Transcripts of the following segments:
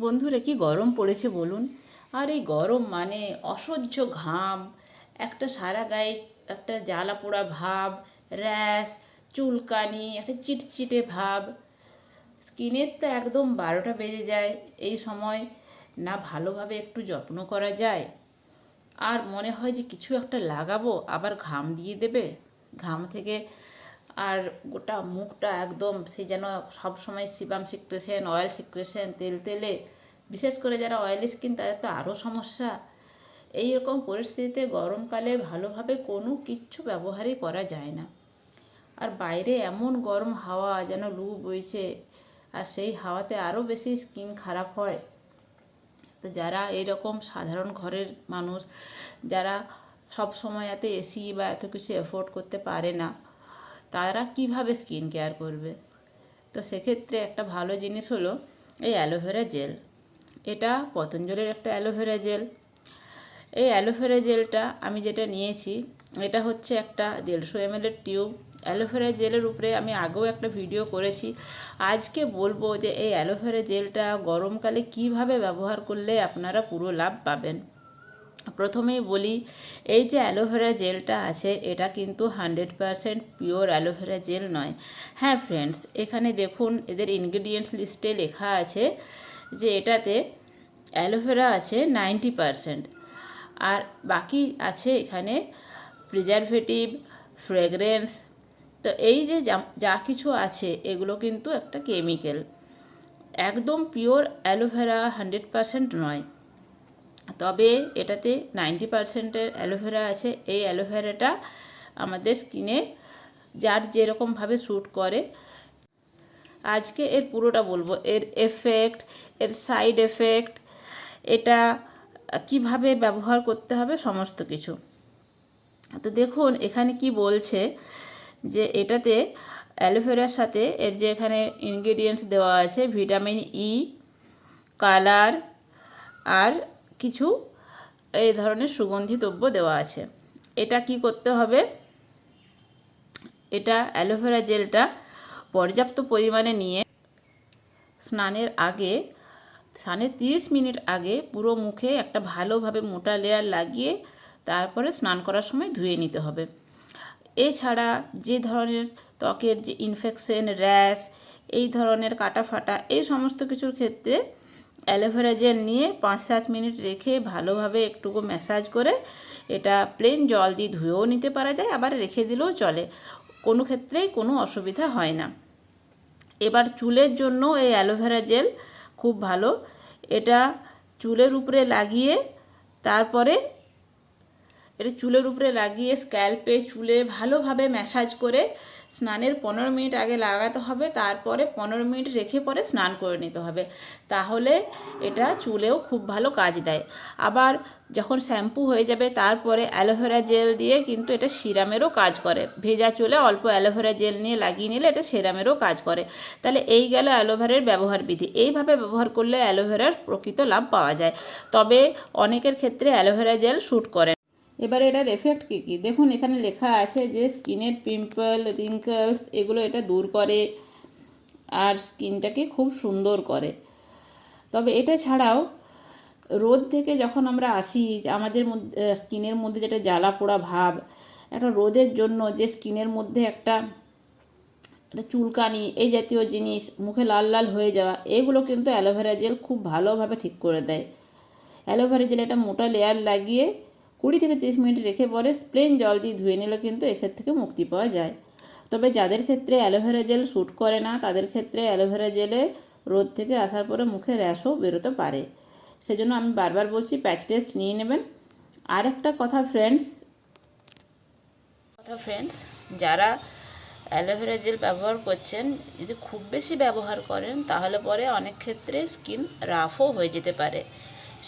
বন্ধুরা কি গরম পড়েছে বলুন? আর এই গরম মানে অসহ্য ঘাম, একটা সারা গায়ে একটা জ্বালা পোড়া ভাব, র্যাশ, চুলকানি, একটা চিটচিটে ভাব। স্কিনের তো একদম বারোটা বেজে যায়, এই সময় না ভালোভাবে একটু যত্ন করা যায়? আর মনে হয় যে কিছু একটা লাগাবো, আবার ঘাম দিয়ে দেবে? ঘাম থেকে আর গোটা মুখটা একদম সে যেন সবসময় সিবাম সিক্রেশন অয়েল সিক্রেশন তেল তেলে। বিশেষ করে যারা অয়েলি স্কিন তাদের তো আরও সমস্যা। এই রকম পরিস্থিতিতে গরমকালে ভালোভাবে কোনো কিচ্ছু ব্যবহারই করা যায় না। আর বাইরে এমন গরম হাওয়া যেন লু বইছে, আর সেই হাওয়াতে আরও বেশি স্কিন খারাপ হয়। তো যারা এরকম সাধারণ ঘরের মানুষ, যারা সব সময় এত এসি বা এত কিছু এফোর্ড করতে পারে না তারা কীভাবে স্কিন কেয়ার করবে? তো সেক্ষেত্রে একটা ভালো জিনিস হলো এই অ্যালোভেরা জেল। এটা পতঞ্জলির একটা অ্যালোভেরা জেল। এই অ্যালোভেরা জেলটা আমি যেটা নিয়েছি, এটা হচ্ছে একটা দেড়শো এম টিউব অ্যালোভেরা জেলের উপরে আমি আগেও একটা ভিডিও করেছি। আজকে বলব যে এই অ্যালোভেরা জেলটা গরমকালে কীভাবে ব্যবহার করলে আপনারা পুরো লাভ পাবেন। প্রথমেই বলি, এই যে অ্যালোভেরা জেলটা আছে, এটা কিন্তু hundred percent pure aloe vera নয়। হ্যাঁ ফ্রেন্ডস, এখানে দেখুন, এদের ইনগ্রিডিয়েন্টস লিস্টে লেখা আছে যে এটাতে অ্যালোভেরা আছে নাইনটি পারসেন্ট, আর বাকি আছে এখানে প্রিজারভেটিভ, ফ্রেগরেন্স, তো এই যে যা- কিছু আছে, এগুলো কিন্তু একটা কেমিক্যাল। একদম পিওর অ্যালোভেরা হান্ড্রেড পারসেন্ট নয়। তবে এটাতে নাইনটি পারসেন্টের অ্যালোভেরা আছে। এই অ্যালোভেরাটা আমাদের স্কিনে যার যেরকমভাবে শ্যুট করে। আজকে এর পুরোটা বলব। এর এফেক্ট এর সাইড এফেক্ট এটা কীভাবে ব্যবহার করতে হবে সমস্ত কিছু। তো দেখুন, এখানে কি বলছে যে এটাতে অ্যালোভেরার সাথে এর যে এখানে ইনগ্রেডিয়েন্টস দেওয়া আছে ভিটামিন ই কালার আর কিছু এই ধরনের সুগন্ধি দ্রব্য দেওয়া আছে। এটা কি করতে হবে? এটা অ্যালোভেরা জেলটা পর্যাপ্ত পরিমাণে নিয়ে স্নানের আগে, স্নানের তিরিশ মিনিট আগে পুরো মুখে একটা ভালোভাবে মোটা লেয়ার লাগিয়ে তারপরে স্নান করার সময় ধুয়ে নিতে হবে। এছাড়া যে ধরনের ত্বকের যে ইনফেকশন র্যাশ এই ধরনের কাটা ফাটা এই সমস্ত কিছুর ক্ষেত্রে অ্যালোভেরা জেল নিয়ে পাঁচ সাত মিনিট রেখে ভালোভাবে একটুকু ম্যাসাজ করে এটা প্লেন জল দিয়ে ধুয়েও নিতে পারা যায়, আবার রেখে দিলেও চলে। কোনো ক্ষেত্রেই কোনো অসুবিধা হয় না। এবার চুলের জন্য এই অ্যালোভেরা জেল খুব ভালো। এটা চুলের উপরে লাগিয়ে তারপরে এটা চুলের উপরে লাগিয়ে স্ক্যাল্পে চুলে ভালোভাবে ম্যাসাজ করে স্নানের পনেরো মিনিট আগে লাগাতে হবে, তারপরে পনেরো মিনিট রেখে পরে স্নান করে নিতে হবে। তাহলে এটা চুলেও খুব ভালো কাজ দেয়। আবার যখন শ্যাম্পু হয়ে যাবে, তারপরে অ্যালোভেরা জেল দিয়ে কিন্তু এটা সিরামেরও কাজ করে। ভেজা চুলে অল্প অ্যালোভেরা জেল নিয়ে লাগিয়ে নিলে এটা সিরামেরও কাজ করে। তাহলে এই গেল অ্যালোভেরার ব্যবহার বিধি। এইভাবে ব্যবহার করলে অ্যালোভেরার প্রকৃত লাভ পাওয়া যায়। তবে অনেকের ক্ষেত্রে অ্যালোভেরা জেল শ্যুট করে এবারে এটার এফেক্ট কী কী? দেখুন, এখানে লেখা আছে যে স্কিনের পিম্পল রিঙ্কলস এগুলো এটা দূর করে আর স্কিনটাকে খুব সুন্দর করে। তবে এটা ছাড়াও রোদ থেকে যখন আমরা আসি আমাদের মধ্যে স্কিনের মধ্যে যেটা জ্বালা পোড়া ভাব, একটা রোদের জন্য যে স্কিনের মধ্যে একটা চুলকানি, এই জাতীয় জিনিস, মুখে লাল লাল হয়ে যাওয়া, এগুলো কিন্তু অ্যালোভেরা জেল খুব ভালোভাবে ঠিক করে দেয়। অ্যালোভেরা জেল একটা মোটা লেয়ার লাগিয়ে কুড়ি থেকে তিরিশ মিনিট রেখে পরে প্লেন জল দিয়ে ধুয়ে নিলে কিন্তু এক্ষেত্রে থেকে মুক্তি পাওয়া যায়। তবে যাদের ক্ষেত্রে অ্যালোভেরা জেল শ্যুট করে না, তাদের ক্ষেত্রে অ্যালোভেরা জেলে রোদ থেকে আসার পরে মুখে র্যাশও বেরোতে পারে। সেজন্য আমি বারবার বলছি, প্যাচ টেস্ট নিয়ে নেবেন। আর একটা কথা ফ্রেন্ডস কথা ফ্রেন্ডস যারা অ্যালোভেরা জেল ব্যবহার করছেন, যদি খুব বেশি ব্যবহার করেন, তাহলে পরে অনেক ক্ষেত্রে স্কিন রাফও হয়ে যেতে পারে।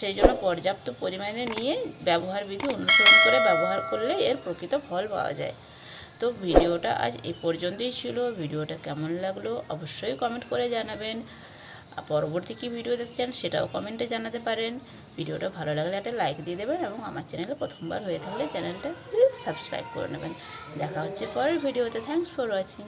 সেই জন্য পর্যাপ্ত পরিমাণে নিয়ে ব্যবহার বিধি অনুসরণ করে ব্যবহার করলে এর প্রকৃত ফল পাওয়া যায়। তো ভিডিওটা আজ এ পর্যন্তই ছিল। ভিডিওটা কেমন লাগল অবশ্যই কমেন্ট করে জানাবেন। পরবর্তী কী ভিডিও দেখতে চান সেটাও কমেন্টে জানাতে পারেন। ভিডিওটা ভালো লাগলে একটা লাইক দিয়ে দেবেন এবং আমার চ্যানেলে প্রথমবার হয়ে থাকলে চ্যানেলটা প্লিজ সাবস্ক্রাইব করে নেবেন। দেখা হচ্ছে পরের ভিডিওতে থ্যাংকস ফর ওয়াচিং